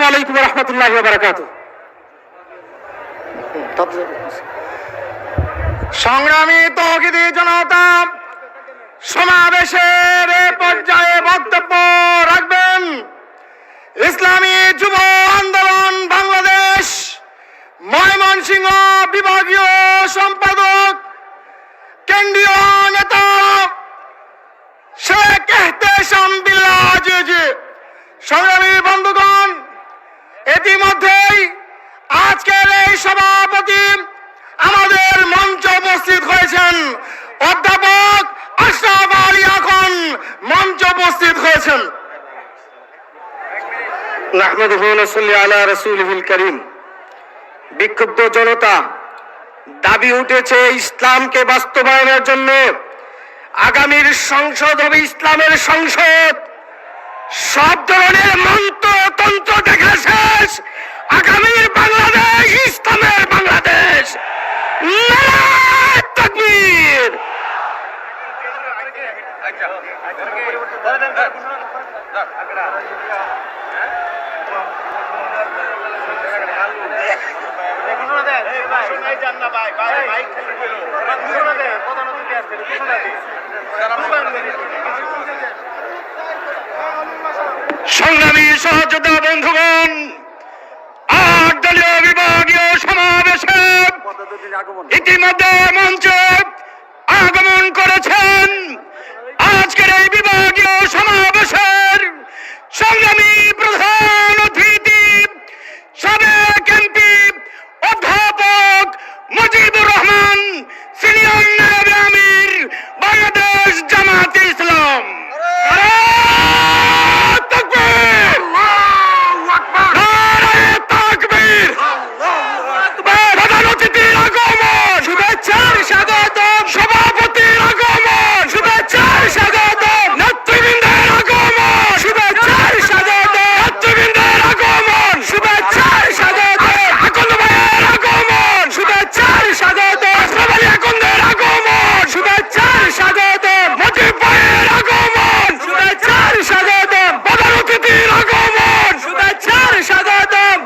আসসালামু আলাইকুম রহমতুল্লাহ বারাকাত সংগ্রামী তৌহিদি জনতা, সমাবেশের পর্যায়ে বক্তব্য রাখবেন। ইসলামী যুব আন্দোলন বাংলাদেশ, ময়মনসিংহ বিভাগীয় সম্পাদক, কেন্দ্রীয় নেতা, শেখ এহতেশাম বিল্লাহ সংগ্রামী বন্ধুগণ ইতিমধ্যেই আজকের এই সভাপতি আমাদের মঞ্চে উপস্থিত হয়েছেন অধ্যাপক আশরাফ আলী এখন মঞ্চে উপস্থিত হয়েছেন। বিক্ষুব্ধ জনতা দাবি উঠেছে ইসলামকে বাস্তবায়নের জন্য। আগামীর সংসদ হবে ইসলামের সংসদ। সব ধরনের মন্ত্রতন্ত্র দেখা শেষ আগামীর বাংলাদেশ ইসলামের বাংলাদেশ নারায় তাকবীর সংগ্রামী সহযোদ্ধা বন্ধুগণ আট দলীয় বিভাগীয় সমাবেশে ইতিমধ্যে মঞ্চে আগমন করেছেন আজকের এই বিভাগীয় সমাবেশের সংগ্রামী প্রধান অতিথি সাবেক এমপি অধ্যাপক মুজিবুর রহমান সিনিয়র নায়েব আমির বাংলাদেশ জামাত ইসলাম নারায়ে তাকবীর! নারায়ে তাকবীর! প্রধান অতিথির আগমন শুভেচ্ছার স্বাগতম সভাপতির আগমন শুভেচ্ছার স্বাগতম নেতৃবৃন্দের আগমন শুভেচ্ছার স্বাগতম নেতৃবৃন্দের আগমন শুভেচ্ছার স্বাগতম আকন্দ ভাইয়ের আগমন শুভেচ্ছার স্বাগতম আশরাফ আলী আকন্দের আগমন শুভেচ্ছার স্বাগতম মুজিব ভাইয়ের আগমন শুভেচ্ছার স্বাগতম প্রধান অতিথির আগমন শুভেচ্ছার স্বাগতম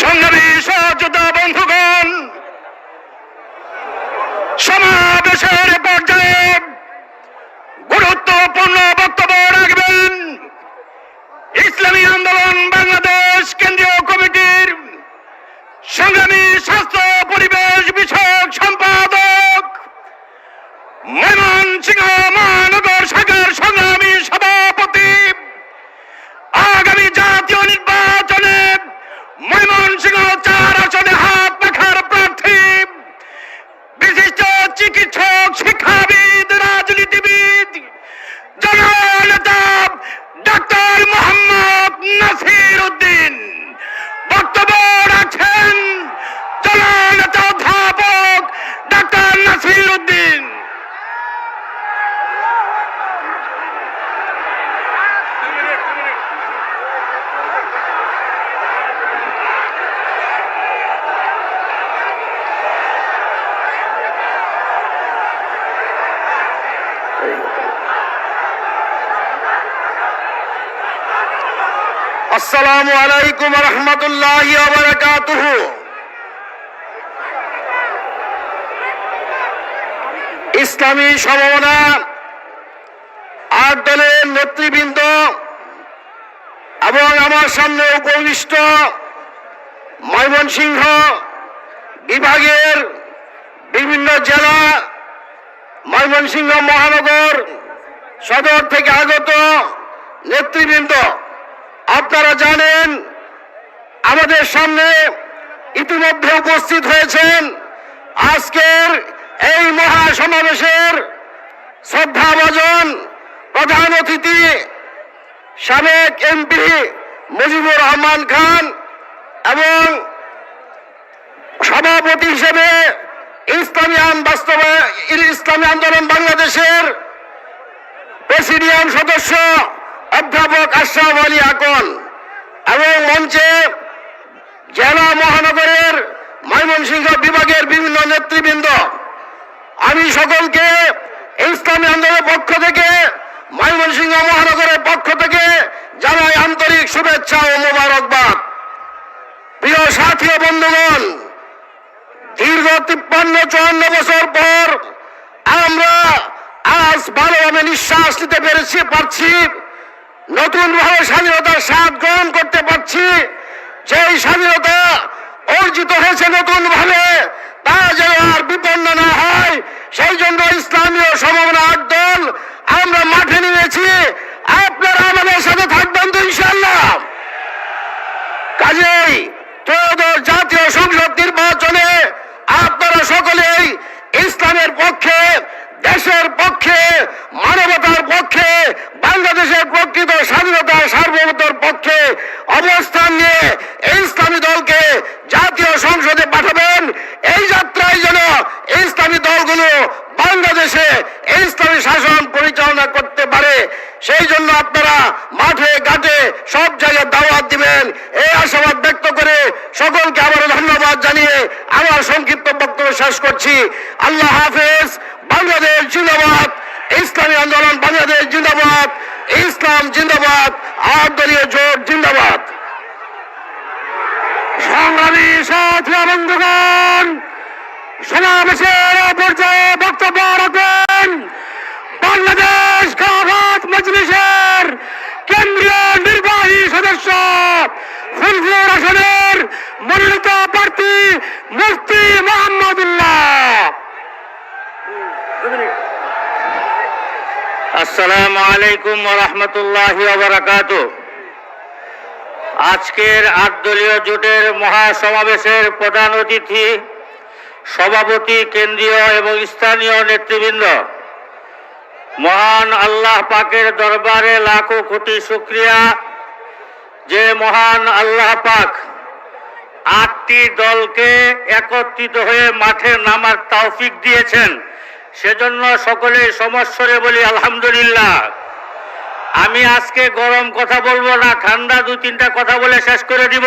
সংগ্রামী সহযোদ্ধা বন্ধুগণ সমাবেশের পর্যায়ে গুরুত্বপূর্ণ বক্তব্য রাখবেন ইসলামী আন্দোলন বাংলাদেশ কেন্দ্রীয় কমিটির সংগ্রামী স্বাস্থ্য পরিবেশ বিষয়ক সম্পাদক ময়মনসিংহ মহানগর শাখার সংগ্রামী সভাপতি আগামী জাতীয় নির্বাচনে ময়মনসিংহ চার আসনে হাত পাখার প্রার্থী। বিশিষ্ট চিকিৎসক শিক্ষাবিদ রাজনীতিবিদ জননেতা ডাক্তার মোহাম্মদ নাসির উদ্দিন বক্তব্য রাখছেন জননেতা অধ্যাপক ডাক্তার নাসির উদ্দিন আসসালামু আলাইকুম রহমতুল্লাহ ইসলামী সমমনা, আট দলের নেতৃবৃন্দ এবং আমার সামনে উপবিষ্ট ময়মনসিংহ বিভাগের বিভিন্ন জেলা, ময়মনসিংহ মহানগর সদর থেকে আগত নেতৃবৃন্দ। আপনারা জানেন, আমাদের সামনে ইতিমধ্যে উপস্থিত হয়েছেন আজকের এই মহা সমাবেশের শ্রদ্ধাভাজন প্রধান অতিথি, সাবেক এমপি মুজিবুর রহমান খান এবং সভাপতি হিসেবে ইসলামী বাস্তবে ইসলামী আন্দোলন বাংলাদেশের প্রেসিডিয়াম সদস্য অধ্যাপক আশরাফ আলী আকন এবং মঞ্চে জেলা মহানগরের ময়মনসিংহ বিভাগের বিভিন্ন নেতৃবৃন্দ। আমি সকলকে ইসলামী আন্দোলনের পক্ষ থেকে, ময়মনসিংহ মহানগরের পক্ষ থেকে জানাই আন্তরিক শুভেচ্ছা ও মোবারকবাদ। প্রিয় সাথী ও বন্ধুগণ, দীর্ঘ তিপ্পান্ন, চুয়ান্ন বছর পর আমরা আজ ভালোভাবে নিঃশ্বাস নিতে পেরেছি, পারছি। নতুন ভাবে স্বাধীনতার স্বাদ গ্রহণ করতে পারছি। যেই স্বাধীনতা অর্জিত হয়েছে নতুন ভাবে তা যেন আর বিপন্ন না হয় সেই জন্য ইসলামীয় সমমনা আট দল আমরা মাঠে নিয়েছি আপনারা আমাদের সাথে থাকবেন তো ইনশাল্লাহ কাজেই ত্রয়োদশ জাতীয় সংসদ নির্বাচনে আপনারা সকলেই ইসলামের পক্ষে দেশের পক্ষে মানবতার পক্ষে বাংলাদেশের প্রকৃত স্বাধীনতা সার্বভৌমতার পক্ষে অবস্থান নিয়ে এই ইসলামী দলকে জাতীয় সংসদে পাঠাবেন। এই যাত্রায় যেন ইসলামী দলগুলো বাংলাদেশে ইসলামী শাসন পরিচালনা করতে পারে, সেই জন্য আপনারা মাঠে, ঘাটে সব জায়গায় দাওয়াত দিবেন। এই আশাবাদ ব্যক্ত করে সকলকে আবারও ধন্যবাদ জানিয়ে আমার সংক্ষিপ্ত বক্তব্য শেষ করছি। আল্লাহ হাফেজ, বাংলাদেশ জিন্দাবাদ। ইসলামী আন্দোলন বাংলাদেশ জিন্দাবাদ। ইসলাম জিন্দাবাদ। আট দলীয় জোট জিন্দাবাদ সংগ্রামী সাথী বন্ধুগণ, সমাবেশের পর্যায়ে বক্তব্য রাখবেন বাংলাদেশ খাওয়াত মজলিসের কেন্দ্রীয় নির্বাহী সদস্য ফুলফুর আসনের মনোনীত প্রার্থী মুফতি মোহাম্মদুল্লাহ। আসসালামু আলাইকুম রহমতুল্লাহ বারাকাত আজকের আট দলীয় জোটের মহাসমাবেশের প্রধান অতিথি সভাপতি কেন্দ্রীয় এবং স্থানীয় নেতৃবৃন্দ। মহান আল্লাহ পাকের দরবারে লাখো কোটি শুক্রিয়া। যে মহান আল্লাহ পাক আটটি দলকে একত্রিত হয়ে মাঠে নামার তৌফিক দিয়েছেন, সেজন্য সকলে সমস্বরে বলি আলহামদুলিল্লাহ। আমি আজকে গরম কথা বলব না, ঠান্ডা দু তিনটা কথা বলে শেষ করে দিব।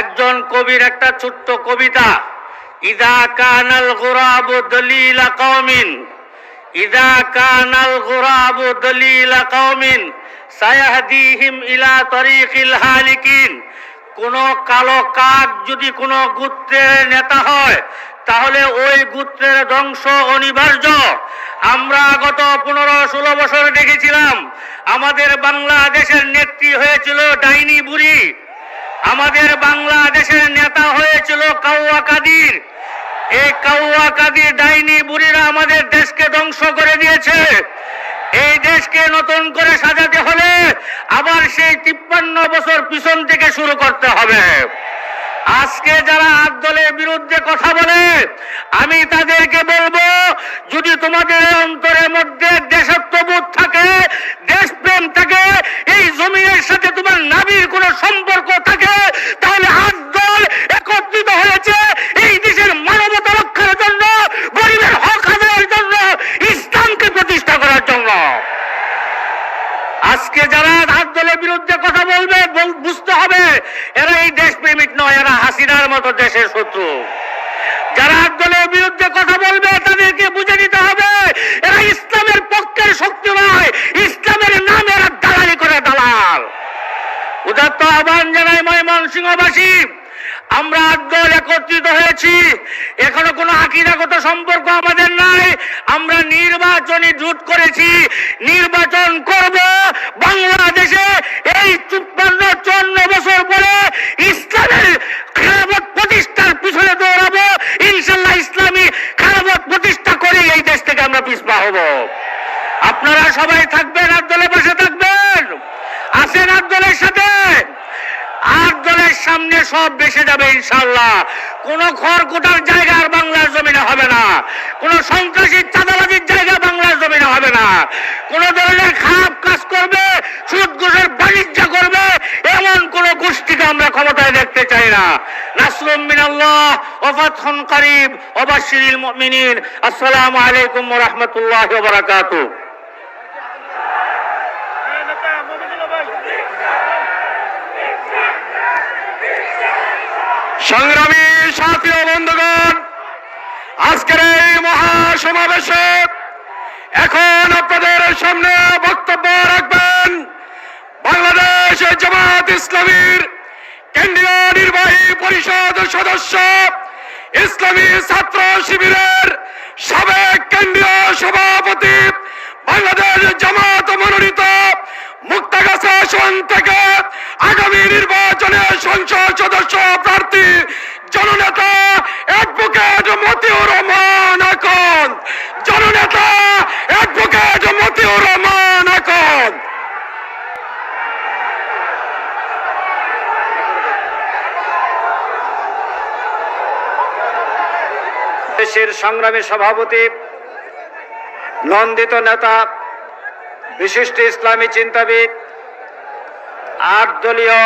একজন কবির একটা ছোট্ট কবিতা, ইদা কানাল গোরাব দলিলা কওমিন, ইদা কানাল গোরাবু দলিলা কওমিন, সায়াহদিহিম ইলা তরিকিল হালিকিন। কোন কালো কাক যদি কোনো গোত্রের নেতা হয়, তাহলে ওই গোত্রের ধ্বংস অনিবার্য। আমরা গত পনেরো ষোলো বছর দেখেছিলাম, আমাদের বাংলাদেশের নেত্রী হয়েছিল ডাইনি বুড়ি। আমাদের বাংলাদেশের নেতা হয়েছিল কাউয়া কাদির। এই কাউয়া কাদির, ডাইনি বুড়িরা আমাদের দেশকে ধ্বংস করে দিয়েছে। এই দেশকে নতুন করে সাজাতে হলে আবার সেই তিপ্পান্ন বছর পিছন থেকে শুরু করতে হবে। আজকে যারা আট দলের বিরুদ্ধে কথা বলে, আমি তাদেরকে বলব, যদি তোমাদের অন্তরের মধ্যে দেশত্ববোধ থাকে, দেশপ্রেম থাকে, এই জমিনের সাথে তোমার নাবির কোনো সম্পর্ক থাকে, তাহলে আট দল একত্রিত হয়েছে এই দেশের মানবতা রক্ষার জন্য, গরিবের হক আদায়ের জন্য, ইসলামকে প্রতিষ্ঠা করার জন্য। আজকে যারা হাত দলের বিরুদ্ধে কথা বলবে বল- বুঝতে হবে এরা এই দেশ প্রেমিক নয়, এরা হাসিনার মতো দেশের শত্রু। যারা দলের বিরুদ্ধে কথা বলবে, তাদেরকে বুঝে নিতে হবে, এরা ইসলামের পক্ষের শক্তি নয়, ইসলামের নামে এরা দালালি করে দালাল। উদাত্ত আহ্বান জানাই ময়মনসিংহবাসী, আমরা দল একত্রিত হয়েছি, এখনও কোনো আকিরাগত সম্পর্ক আমাদের নাই, আমরা নির্বাচনী জুট করেছি, নির্বাচন করব বাংলাদেশে এই চুপ্পান্ন চুয়ান্ন বছর পরে ইসলামের খেলাফত প্রতিষ্ঠার পিছনে দৌড়াবো ইনশাল্লাহ ইসলামী খেলাফত প্রতিষ্ঠা করে এই দেশ থেকে আমরা পিছপা হব আপনারা সবাই থাকবেন আর দলের পাশে থাকবেন আসেন আর দলের সাথে আট দলের সামনে সব বেসে যাবে ইনশাল্লাহ কোন খড়কুটার জায়গা আর বাংলার জমিনে হবে না। কোন সন্ত্রাসী, চাঁদাবাজির জায়গা বাংলার জমিনে হবে না। কোন ধরনের খারাপ কাজ করবে, সুদ ঘুষের বাণিজ্য করবে, এমন কোন গোষ্ঠীকে আমরা ক্ষমতায় দেখতে চাই না। নাসরুম মিনাল্লাহ ও ওয়াফাতহুন করিব ওয়া বাশশিরিল মুমিনিন। আসসালামু আলাইকুম রাহমাতুল্লাহি বারাকাতুহু। সাথী বন্ধুগণ, আজকের এই মহাসমাবেশে এখন আপনাদের সামনে বক্তব্য রাখবেন বাংলাদেশ জামাত ইসলামীর কেন্দ্রীয় নির্বাহী পরিষদ সদস্য, ইসলামী ছাত্র শিবিরের সাবেক কেন্দ্রীয় সভাপতি বাংলাদেশ জামাত মনোনীত মুক্তাগাছা আসন থেকে আগামী নির্বাচনে সংসদ সদস্য প্রার্থী জননেতা অ্যাডভোকেট মতিউর রহমান এখন। জননেতা অ্যাডভোকেট মতিউর রহমান এখন। দেশের সংগ্রামী সভাপতি, নন্দিত নেতা, বিশিষ্ট ইসলামী চিন্তাবিদ, আট দলীয়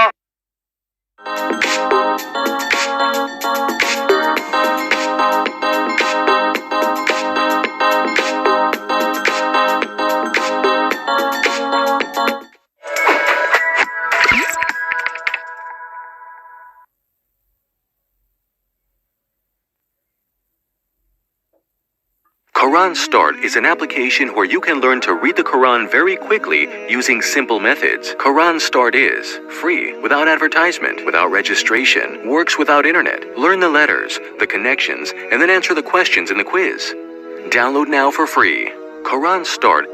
Quran Start is an application where you can learn to read the Quran very quickly using simple methods. Quran Start is free, without advertisement, without registration, works without internet. Learn the letters, the connections, and then answer the questions in the quiz. Download now for free. Quran Start